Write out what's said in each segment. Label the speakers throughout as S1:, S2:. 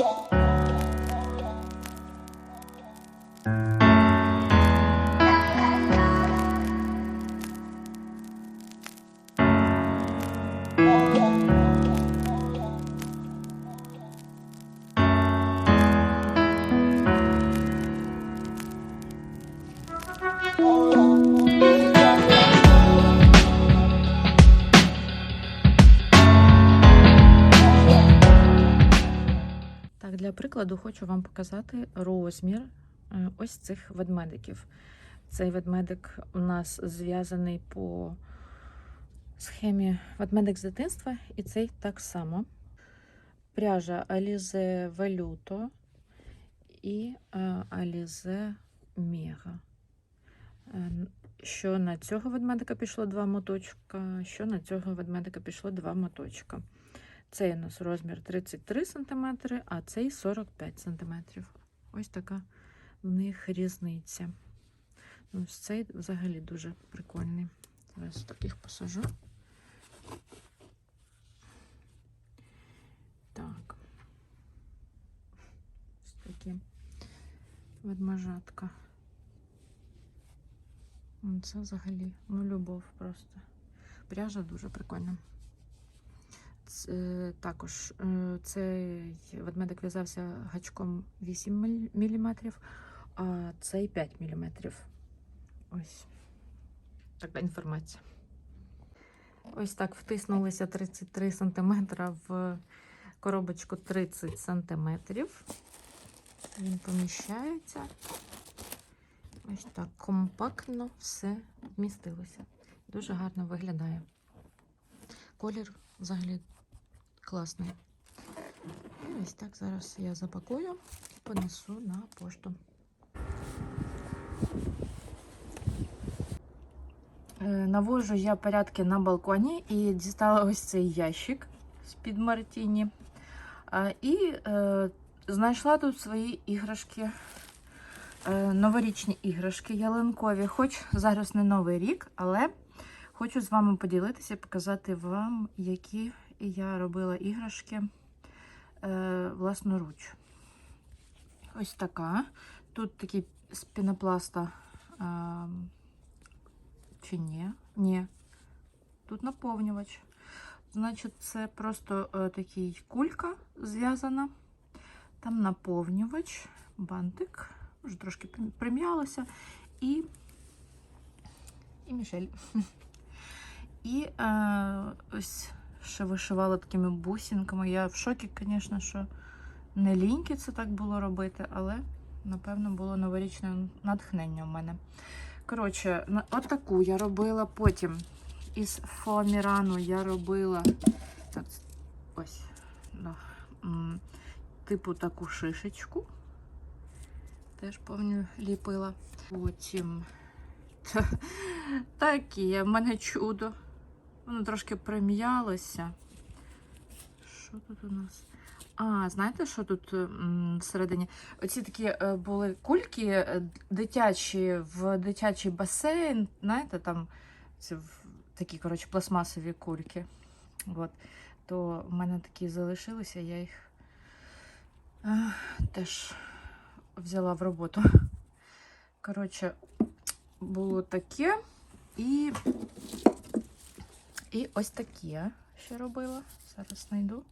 S1: Так, прикладу хочу вам показати розмір е, ось цих ведмедиків. Цей ведмедик у нас зв'язаний по схемі ведмедик з дитинства, і цей так само. Пряжа Alize Veluto і е, Alize Mega. Е, Що на цього ведмедика пішло два моточка, що на цього ведмедика пішло два моточка. Цей у нас розмір 33 см, а цей 45 см. Ось така в них різниця. Ну, ось цей взагалі дуже прикольний. Зараз таких посажу. Так. Ось такі ведмежатка. Ну, Це взагалі, ну, любов просто. Пряжа дуже прикольна. Це, також е, цей ведмедик в'язався гачком 8 мм, а цей 5 мм. Ось така інформація. Ось так втиснулися 33 см в коробочку 30 см. Він поміщається. Ось так компактно все вмістилося. Дуже гарно виглядає. Колір взагалі класний. І ось так зараз я запакую і понесу на пошту. Е, Навожу я порядки на балконі і дістала ось цей ящик з-під Мартіні. І е, знайшла тут свої іграшки, е, новорічні іграшки ялинкові. Хоч зараз не новий рік, але хочу з вами поділитися і показати вам, які я робила іграшки е, власноруч. Ось така. Тут такий з пінопласта. Е, чи ні? Ні. Тут наповнювач. Значить, це просто е, такий кулька зв'язана. Там наповнювач, бантик, вже трошки прим- прим'ялося, і, і Мішель. І е, ось ще вишивала такими бусинками. Я в шокі, звісно, що не ліньки це так було робити, але, напевно, було новорічне натхнення в мене. Коротше, отаку я робила потім. Із фоамірану я робила так, ось, да, типу таку шишечку. Теж повню ліпила. Потім та- таке в мене чудо. Воно трошки прим'ялося. Що тут у нас? А, знаєте, що тут всередині? Оці такі е, були кульки е, дитячі в дитячий басейн. Знаєте, там в- такі, коротше, пластмасові кульки. От. То в мене такі залишилися, я їх е, теж взяла в роботу. Коротше, було таке і, і ось таке ще робила. Зараз знайду.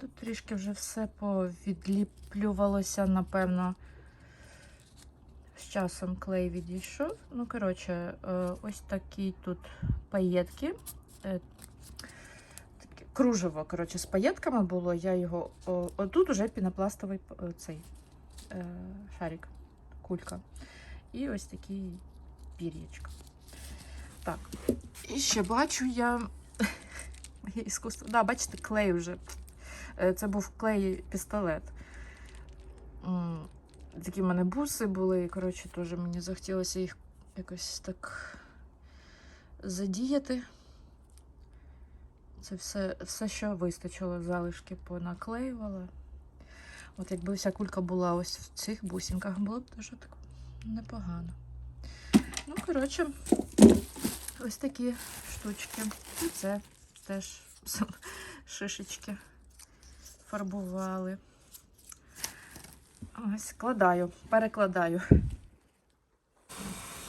S1: Тут трішки вже все повідліплювалося, напевно. З часом клей відійшов. Ну, коротше, е, ось такі тут паєтки. Е, Кружево, коротше, з паєтками було. Я його. о, уже пінопластовий е, цей шарик, кулька. І ось такий пір'ячка. Так. І ще бачу я. Іскусство. Да, бачите, клей вже. Е, Це був клей пістолет. Такі в мене буси були, і, коротше, теж мені захотілося їх якось так задіяти. Це все, все що вистачило, залишки понаклеювала. От якби вся кулька була ось в цих бусинках, було б дуже так непогано. Ну, коротше, ось такі штучки. І це теж шишечки пофарбували. Ось складаю, перекладаю.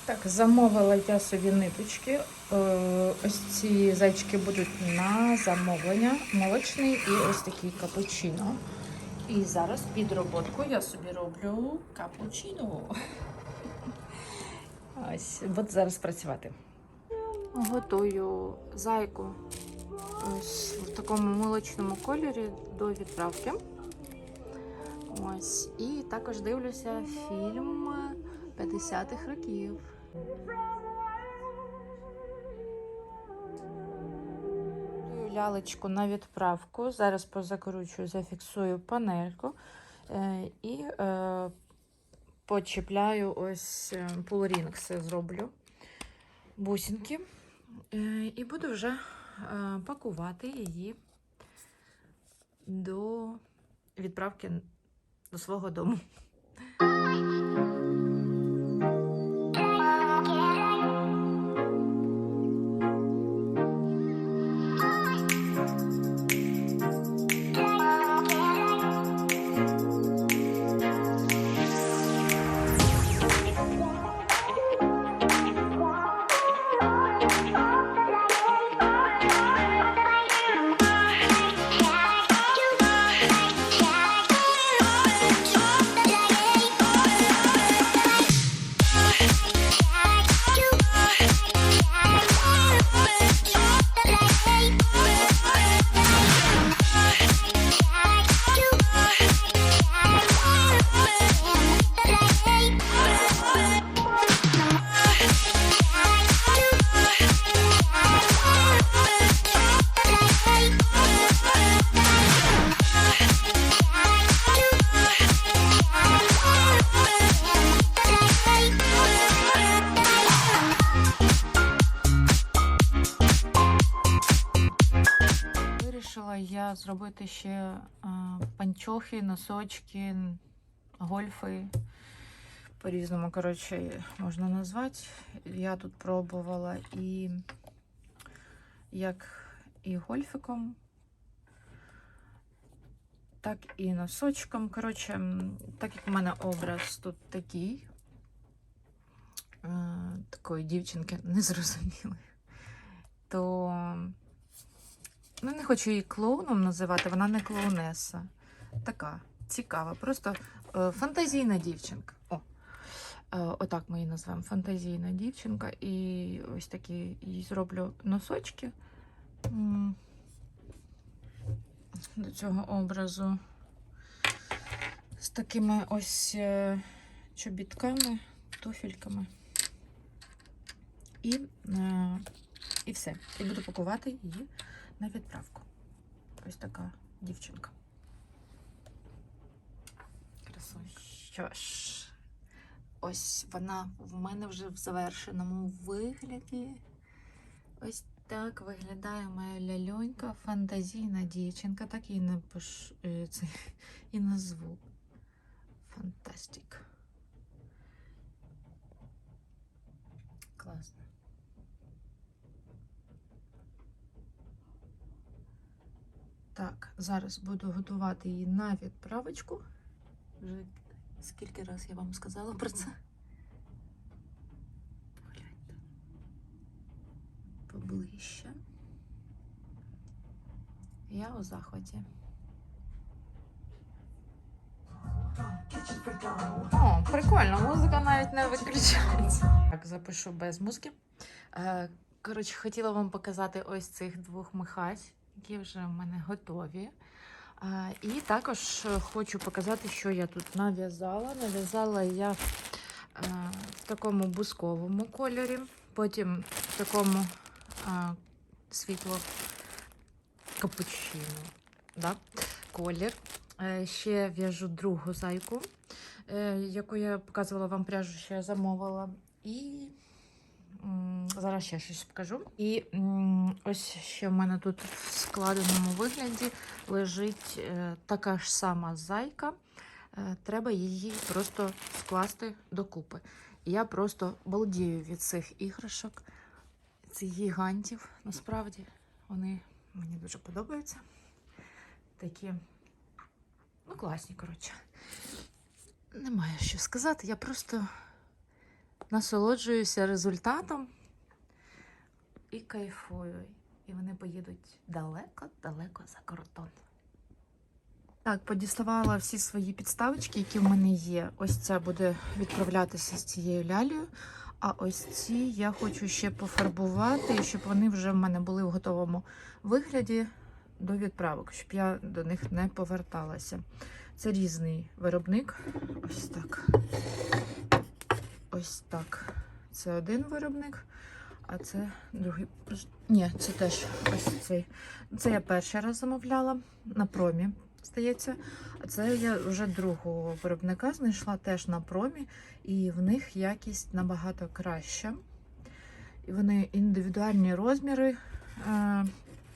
S1: Так, замовила я собі ниточки. Е, Ось ці зайчики будуть на замовлення. Молочний і ось такий капучино. І зараз під роботку я собі роблю капучино. Ось, буду зараз працювати. Готую зайку ось в такому молочному кольорі до відправки. Ось. І також дивлюся фільм 50-х років. Лялечку на відправку. Зараз позакручую, зафіксую панельку е, і е, почіпляю ось е, пулрінгси зроблю бусинки. Е, і буду вже е, пакувати її до відправки до свого дому. Зробити ще е, панчохи, носочки, гольфи. По-різному, коротше, можна назвати. Я тут пробувала і як і гольфиком, так і носочком. Коротше, так як у мене образ тут такий, е, такої дівчинки незрозумілої, то Ну, не хочу її клоуном називати, вона не клоунеса. Така цікава, просто е, фантазійна дівчинка. О, е, отак ми її назвемо. Фантазійна дівчинка. І ось такі їй зроблю носочки до цього образу. З такими ось е, чобітками, туфельками. І, е, і все. І буду пакувати її на відправку. Ось така дівчинка. Красуня. Що ж, ось вона в мене вже в завершеному вигляді. Ось так виглядає моя ляльонька, фантазійна дівчинка. Так і напишу е, це і назву. Фантастик. Класно. Так, зараз буду готувати її на відправочку. Вже скільки раз я вам сказала про це. Погляньте. Поближче. Я у захваті. О, прикольно, музика навіть не виключається. Так, запишу без музики. Е, Коротше, хотіла вам показати ось цих двох михась, які вже в мене готові. І також е, хочу показати, що я тут нав'язала. Нав'язала я е, в такому бусковому кольорі, потім в такому е, світло капучино. Да? Колір. Ще в'яжу другу зайку, яку я показувала вам пряжу, що я замовила. І зараз ще щось покажу. І ось ще в мене тут в складеному вигляді лежить е, така ж сама зайка. Е, Треба її просто скласти докупи. Я просто балдію від цих іграшок, цих гігантів. Насправді вони мені дуже подобаються. Такі Ну, класні, коротше. Немає що сказати. Я просто насолоджуюся результатом і кайфую. І вони поїдуть далеко-далеко за кордон. Так, подіставала всі свої підставочки, які в мене є. Ось ця буде відправлятися з цією лялею. А ось ці я хочу ще пофарбувати, щоб вони вже в мене були в готовому вигляді до відправок, щоб я до них не поверталася. Це різний виробник. Ось так. Ось так. Це один виробник, а це другий. Ні, це теж ось цей. Це я перший раз замовляла на промі, здається. А це я вже другого виробника знайшла теж на промі, і в них якість набагато краща. І вони індивідуальні розміри е,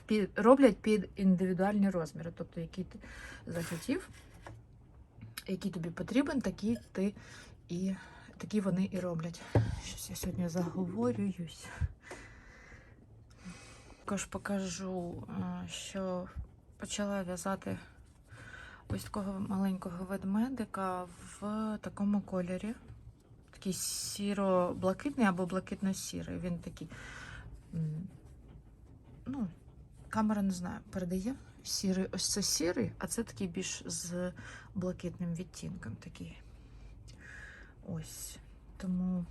S1: під, роблять під індивідуальні розміри. Тобто, які ти захотів, який тобі потрібен, такі ти і такі вони і роблять. Щось я сьогодні заговорююсь. Також покажу, е, що почала в'язати ось такого маленького ведмедика в такому кольорі. Такий сіро-блакитний або блакитно-сірий. Він такий, ну, камера не знаю, передає сірий. Ось це сірий, а це такий більш з блакитним відтінком такий. Ось. Тому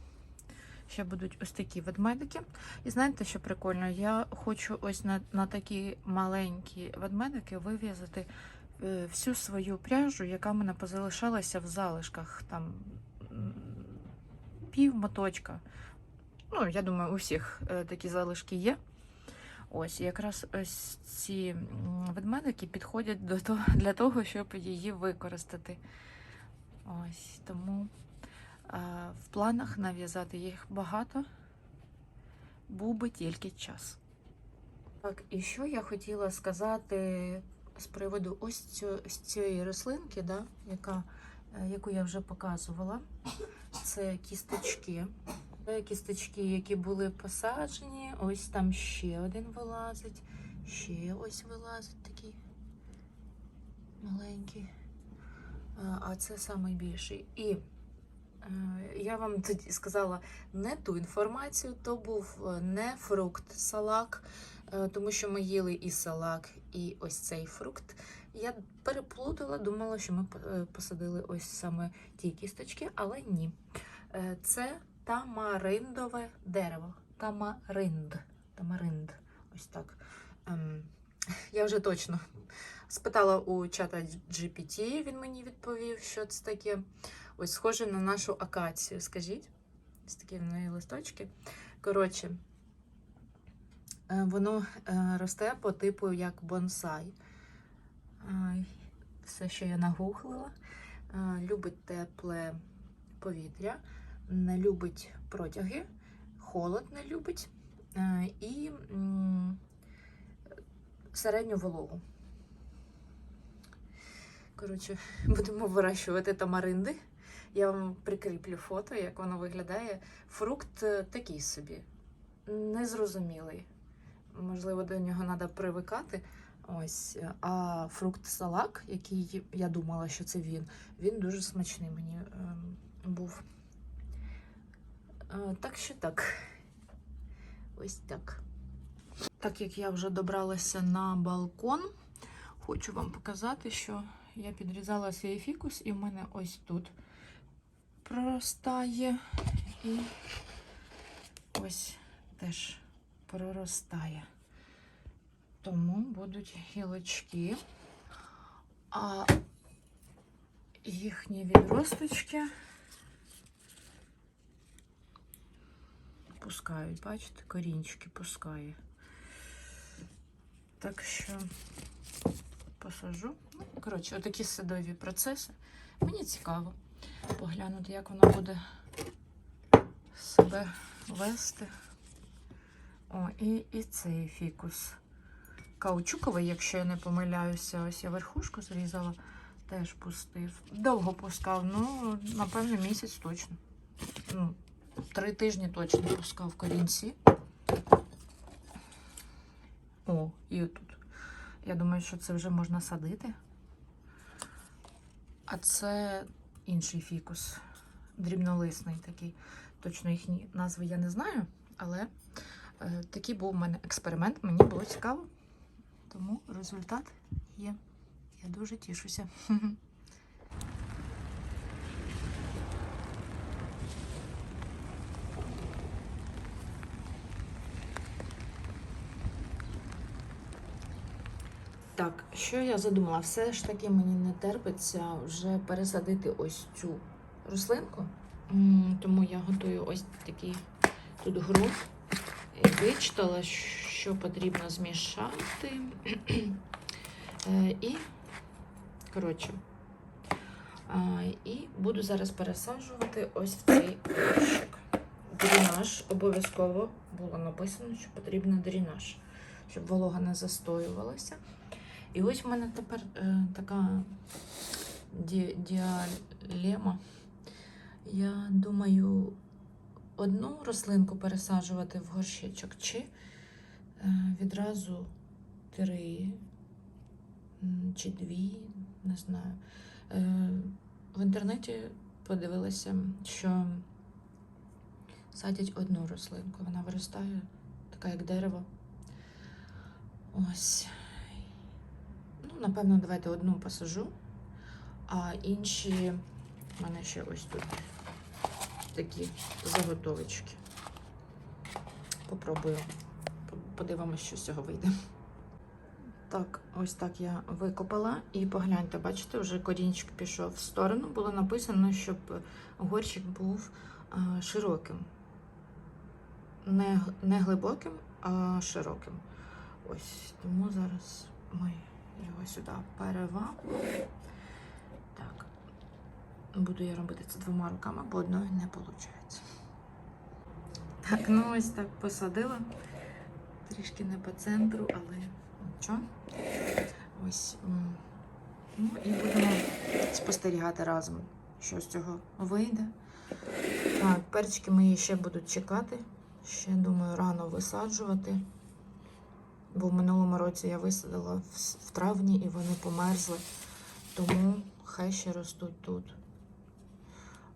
S1: ще будуть ось такі ведмедики. І знаєте, що прикольно? Я хочу ось на, на такі маленькі ведмедики вив'язати е, всю свою пряжу, яка в мене позалишалася в залишках. Там пів моточка. Ну, я думаю, у всіх е, такі залишки є. Ось, якраз ось ці ведмедики підходять до того, для того, щоб її використати. Ось, тому в планах нав'язати їх багато, був би тільки час. Так, і що я хотіла сказати з приводу ось, цю, цієї рослинки, да, яка, е, яку я вже показувала. Це кісточки. Це кісточки, які були посаджені. Ось там ще один вилазить. Ще ось вилазить такий маленький. А, це найбільший. Я вам тоді сказала не ту інформацію, то був е, не фрукт салак, е, тому що ми їли і салак, і ось цей фрукт. Я переплутала, думала, що ми е, посадили ось саме ті кісточки, але ні. Е, Це тамариндове дерево. Тамаринд. Тамаринд. Ось так. Ем, я вже точно спитала у чата GPT, він мені відповів, що це таке. Ось схоже на нашу акацію. Скажіть. Ось такі в неї листочки. Коротше, е, воно е, росте по типу як бонсай. Все, що я нагуглила. Е, Любить тепле повітря, не любить протяги, холод не любить е, і середню вологу. Коротше, будемо вирощувати тамаринди. Я вам прикріплю фото, як воно виглядає. Фрукт е, такий собі, незрозумілий. Можливо, до нього треба привикати. Ось, е, а фрукт салак, який я думала, що це він, він дуже смачний мені ем, був. Е, так що так. Ось так. Так як я вже добралася на балкон, хочу вам показати, що я підрізала свій фікус, і в мене ось тут проростає. І ось теж проростає. Тому будуть гілочки, а їхні відросточки пускають, бачите, корінчики пускає. Так що посажу. Ну, коротше, отакі садові процеси. Мені цікаво поглянути, як воно буде себе вести. О, і, і цей фікус. Каучуковий, якщо я не помиляюся, ось я верхушку зрізала, теж пустив. Довго пускав, ну, напевно, місяць точно. Ну, три тижні точно пускав корінці. О, і отут. Я думаю, що це вже можна садити. А це інший фікус, дрібнолисний такий. Точно їхні назви я не знаю, але е, такий був у мене експеримент, мені було цікаво. Тому результат є. Я дуже тішуся. Так, що я задумала? Все ж таки мені не терпиться вже пересадити ось цю рослинку. Тому я готую ось такий тут ґрунт. І Вичитала, що потрібно змішати. Е, І, коротше, і буду зараз пересаджувати ось в цей горщик. Дренаж обов'язково було написано, що потрібен дренаж, щоб волога не застоювалася. І ось в мене тепер е, така ді, діалема. Я думаю, одну рослинку пересаджувати в горщичок, чи е, відразу три чи дві, не знаю. Е, в інтернеті подивилася, що садять одну рослинку. Вона виростає, така як дерево. Ось. Напевно, давайте одну посажу, а інші в мене ще ось тут такі заготовочки. Попробую. Подивимося, що з цього вийде. Так, ось так я викопала і погляньте, бачите, вже корінчик пішов в сторону. Було написано, щоб горщик був широким. Не, не глибоким, а широким. Ось, тому зараз ми його сюди перевалимо. Так, буду я робити це двома руками, бо одною не виходить. Так, ну ось так посадила. Трішки не по центру, але нічого. Ось. Ну і будемо спостерігати разом, що з цього вийде. Так, перчики мої ще будуть чекати. Ще, думаю, рано висаджувати. Бо в минулому році я висадила в, травні і вони померзли. Тому хай ще ростуть тут.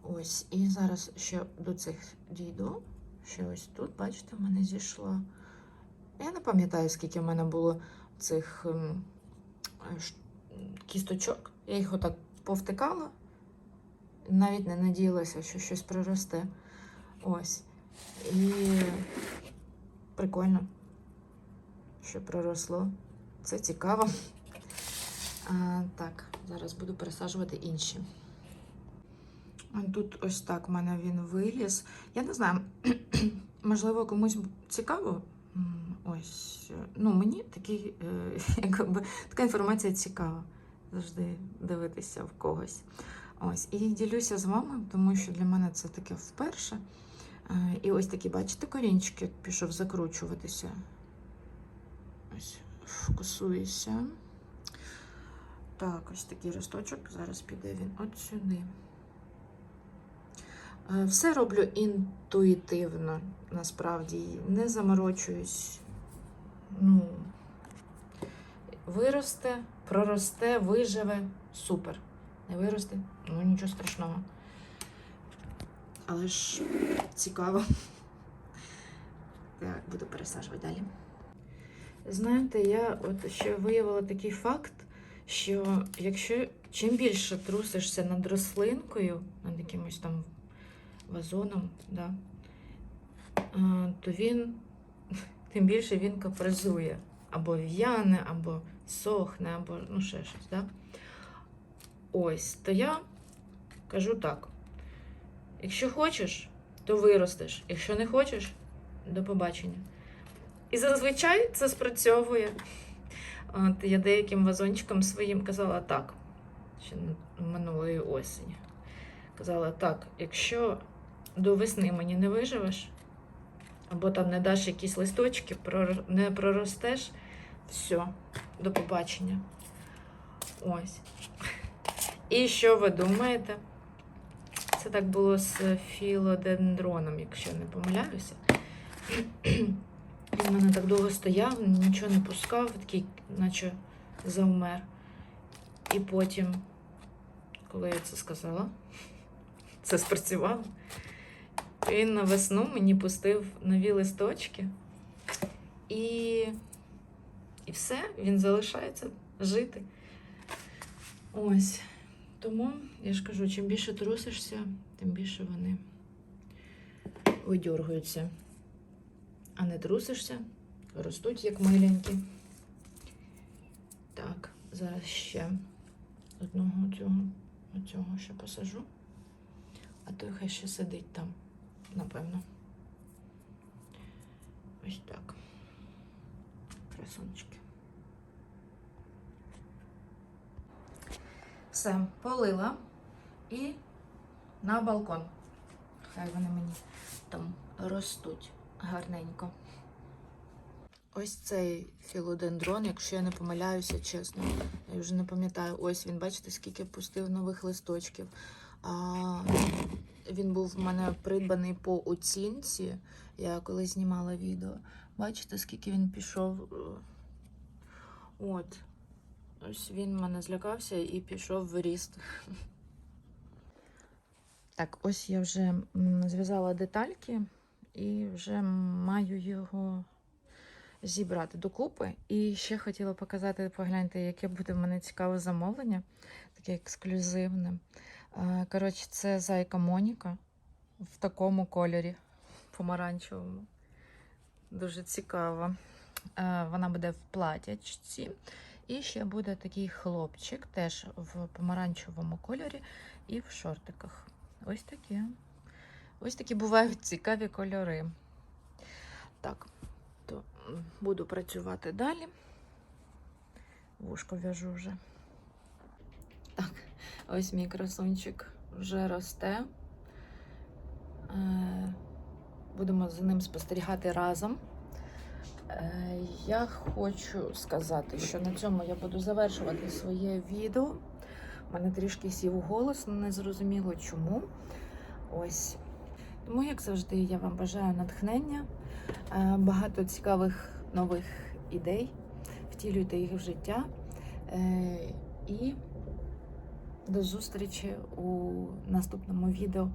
S1: Ось. І зараз ще до цих дійду. Ще ось тут, бачите, в мене зійшла. Я не пам'ятаю, скільки в мене було цих ем, е, кісточок. Я їх отак повтикала. Навіть не надіялася, що щось приросте. Ось. І прикольно що проросло. Це цікаво. А, так, зараз буду пересаджувати інші. Тут ось так в мене він виліз. Я не знаю, можливо, комусь цікаво. Ось, е, ну мені такий, е, якби, така інформація цікава. Завжди дивитися в когось. Ось, і ділюся з вами, тому що для мене це таке вперше. Е, І ось такі, бачите, корінчики пішов закручуватися. Ось фокусуюся. Так, ось такий росточок. Зараз піде він от сюди. Е, Все роблю інтуїтивно, насправді. Не заморочуюсь. Ну, виросте, проросте, виживе. Супер. Не виросте, ну нічого страшного. Але ж цікаво. Так, буду пересаджувати далі. Знаєте, я от ще виявила такий факт, що якщо чим більше трусишся над рослинкою, над якимось там вазоном, да, то він тим більше він капризує. Або в'яне, або сохне, або ну ще щось. Да? Ось, то я кажу так: якщо хочеш, то виростеш. Якщо не хочеш, до побачення. І зазвичай це спрацьовує. От я деяким вазончикам своїм казала так, ще минулої осені. Казала так, якщо до весни мені не виживеш, або там не даш якісь листочки, не проростеш, все, до побачення. Ось. І що ви думаєте? Це так було з філодендроном, якщо не помиляюся. Він в мене так довго стояв, нічого не пускав, такий, наче завмер. І потім коли я це сказала. Це спрацювало. Він на весну мені пустив нові листочки. І, і все, він залишається жити. Ось. Тому я ж кажу, чим більше трусишся, тим більше вони видьоргуються. А не трусишся, ростуть як миленькі. Так, зараз ще одного цього, оцього ще посажу. А той хай ще сидить там, напевно. Ось так. Красунчики. Все, полила і на балкон. Хай вони мені там ростуть гарненько. Ось цей філодендрон, якщо я не помиляюся, чесно. Я вже не пам'ятаю. Ось він, бачите, скільки пустив нових листочків. А, він був в мене придбаний по оцінці. Я коли знімала відео. Бачите, скільки він пішов. От. Ось він мене злякався і пішов в ріст. Так, ось я вже зв'язала детальки і вже маю його зібрати докупи. І ще хотіла показати, погляньте, яке буде в мене цікаве замовлення, таке ексклюзивне. Е, Коротше, це зайка Моніка в такому кольорі помаранчевому. Дуже цікаво. Е, Вона буде в платячці. І ще буде такий хлопчик, теж в помаранчевому кольорі і в шортиках. Ось такі. Ось такі бувають цікаві кольори. Так, то буду працювати далі. Вушко в'яжу вже. Так, ось мій красунчик вже росте. Е, Будемо за ним спостерігати разом. Е, Я хочу сказати, що на цьому я буду завершувати своє відео. У мене трішки сів голос, але не зрозуміло чому. Ось. Тому, як завжди, я вам бажаю натхнення, е, багато цікавих нових ідей, втілюйте їх в життя е, і до зустрічі у наступному відео.